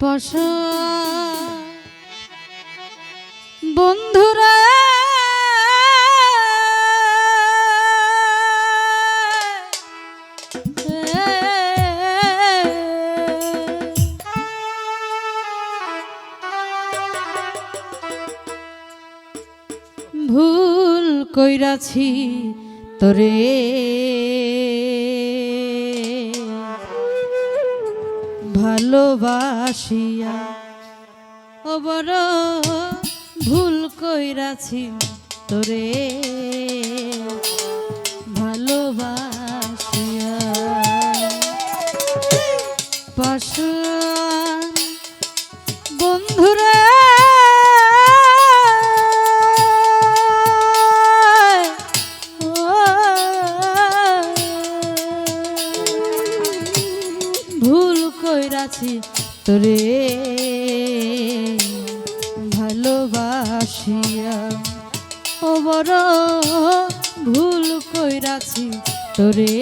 পশ বন্ধুরা। ভুল কইরাছি তোরে। ভালোবাসিয়া। ও বড় ভুল কইরাছি তোরে। ভালোবাসিয়া। পাশান তোরে ভালোবাসিয়া ও বড় ভুল কইরাছি তোরে।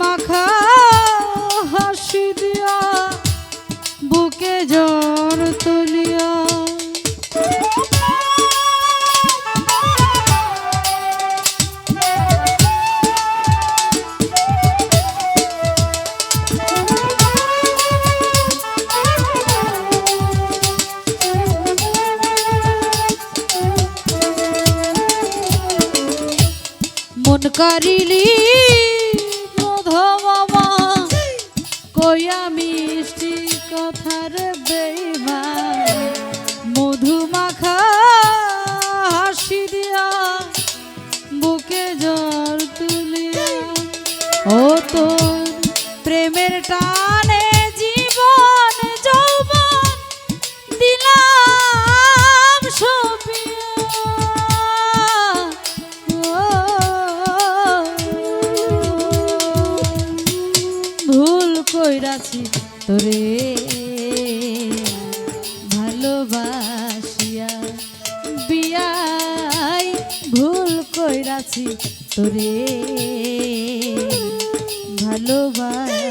মাখা হাসি দিয়া বুকে জ্বর তুলিয়া। মন কারিলি প্রেমের টানে জীবন যৌবন দিলাম ভুল কইরাছি তোরে ভালোবাসিয়া। বিয়াই ভুল কইরাছি তোরে। ভালোবাসিয়া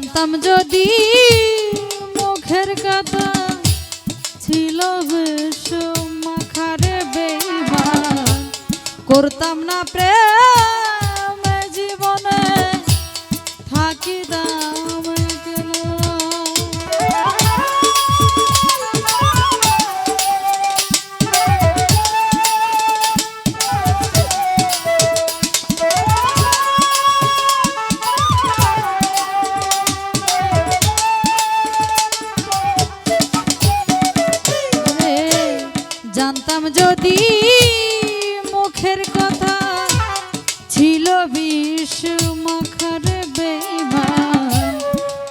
জানতাম যদি মুখের কথা ছিল মাখারে করতাম না প্রেম জীবনে থাকিতাম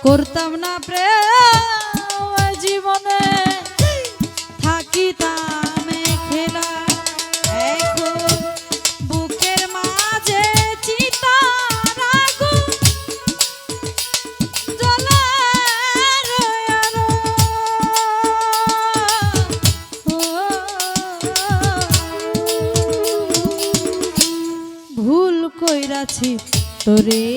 করতাম না প্রেম জীবনে। থাকিতাম খেলা এখন বুকের মাঝে তোরে।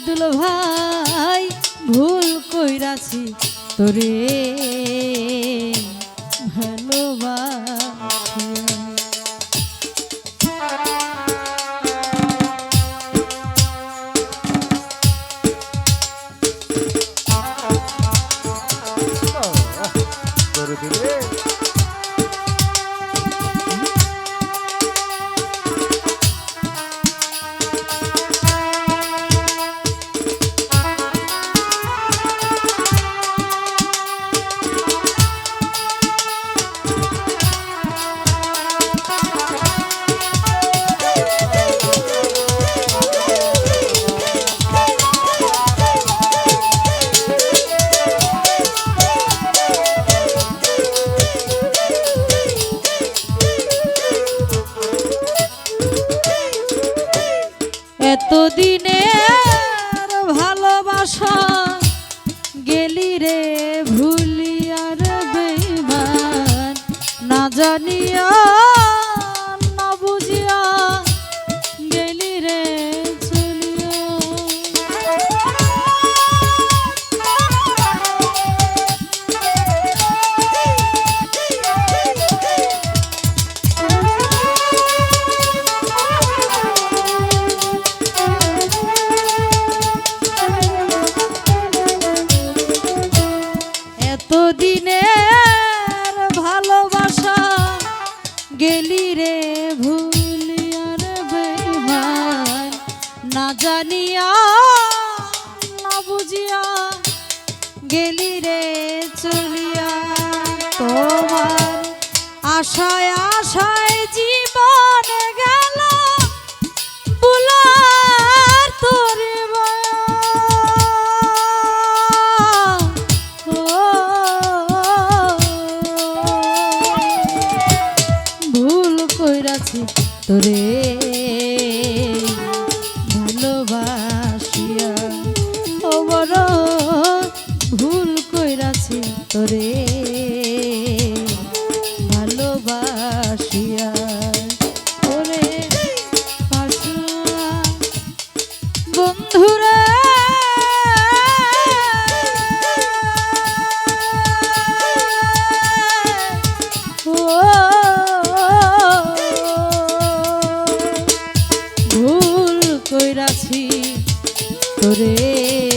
সাইদুল ভাই ভুল কইরাছি তোরে। এতদিনে ভালোবাসা গেলি রে ভুলিয়ার বেমান না জানিয়া জানিয়া বুঝিয়া গেলি রে চলিয়া। তোমার আশায় আশায় জীবন গেল। অন্তরে ভালোবাসিয়া ভুল কইরাছি তোরে।